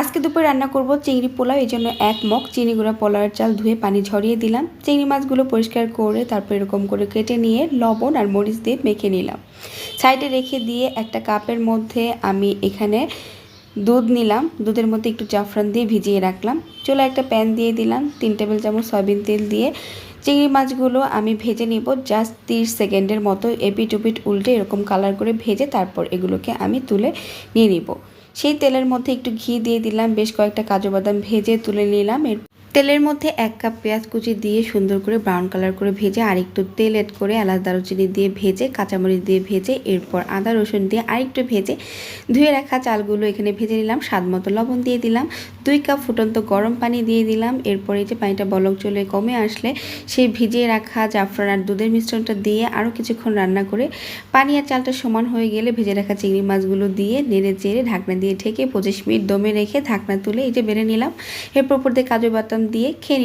আজকে দুপুরে রান্না করব চিংড়ি পোলাও, এই জন্য এক মগ চিনি গুঁড়া পোলাওয়ের চাল ধুয়ে পানি ঝরিয়ে দিলাম। চিংড়ি মাছগুলো পরিষ্কার করে তারপর এরকম করে কেটে নিয়ে লবণ আর মরিচ দিয়ে মেখে নিলাম। সাইডে রেখে দিয়ে একটা কাপের মধ্যে আমি এখানে দুধ নিলাম। দুধের মধ্যে একটু জাফরান দিয়ে ভিজিয়ে রাখলাম। চলে একটা প্যান দিয়ে দিলাম। তিন টেবিল চামচ সয়াবিন তেল দিয়ে চিংড়ি মাছগুলো আমি ভেজে নিব জাস্ট তিরিশ সেকেন্ডের মতো এপিট উপিট উল্টে এরকম কালার করে ভেজে তারপর এগুলোকে আমি তুলে নিয়ে নিব। সেই তেলের মধ্যে একটু ঘি দিয়ে দিলাম, বেশ কয়েকটা কাজু বাদাম ভেজে তুলে নিলাম। এর তেলের মধ্যে এক কাপ পেঁয়াজ কুচি দিয়ে সুন্দর করে ব্রাউন কালার করে ভেজে আর একটু তেল এড করে এলাচ দারুচিনি দিয়ে ভেজে, কাঁচামরিচ দিয়ে ভেজে, এরপর আদা, রসুন দিয়ে আরেকটু ভেজে ধুয়ে রাখা চালগুলো এখানে ভেজে নিলাম, স্বাদ মতো লবণ দিয়ে দিলাম, দুই কাপ ফুটন্ত গরম পানি দিয়ে দিলাম, এরপর এই যে পানিটা বলক চলে কমে আসলে সেই ভিজিয়ে রাখা জাফরান আর দুধের মিশ্রণটা দিয়ে আরও কিছুক্ষণ রান্না করে পানি আর চালটা সমান হয়ে গেলে ভেজে রাখা চিংড়ি মাছগুলো দিয়ে নেড়ে চেড়ে ঢাকনা দিয়ে ঢেকে পঁচিশ মিনিট দমে রেখে ঢাকনা তুলে এই যে বেড়ে নিলাম। এরপর উপর দিয়ে কাজু বাদাম দিয়ে খেয়ে